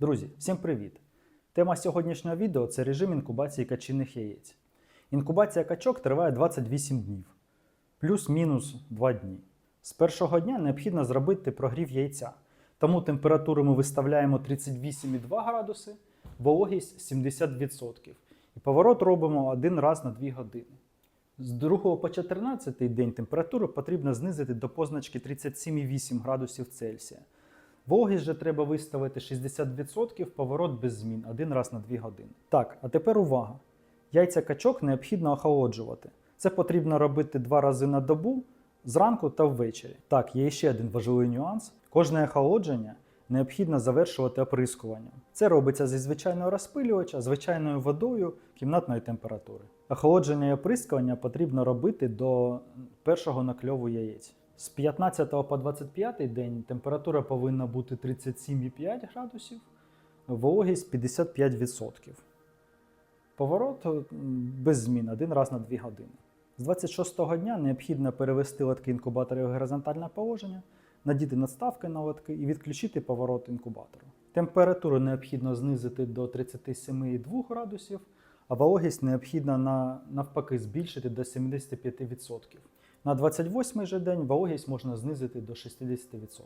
Друзі, всім привіт! Тема сьогоднішнього відео це режим інкубації качиних яєць. Інкубація качок триває 28 днів, плюс-мінус 2 дні. З першого дня необхідно зробити прогрів яйця, тому температуру ми виставляємо 38,2 градуси, вологість 70%. І поворот робимо один раз на 2 години. З 2 по 14 день температуру потрібно знизити до позначки 37,8 градусів Цельсія. Вологість же треба виставити 60%, поворот без змін один раз на 2 години. Так, а тепер увага. Яйця качок необхідно охолоджувати. Це потрібно робити два рази на добу, зранку та ввечері. Так, є ще один важливий нюанс. Кожне охолодження необхідно завершувати оприскуванням. Це робиться зі звичайного розпилювача, звичайною водою кімнатної температури. Охолодження і оприскування потрібно робити до першого накльову яєць. З 15 по 25 день температура повинна бути 37,5 градусів, вологість 55%. Поворот без змін один раз на 2 години. З 26-го дня необхідно перевести лотки інкубатора в горизонтальне положення, надіти надставки на лотки і відключити поворот інкубатору. Температуру необхідно знизити до 37,2 градусів, а вологість необхідно на, навпаки збільшити до 75%. На 28 же день вологість можна знизити до 60%.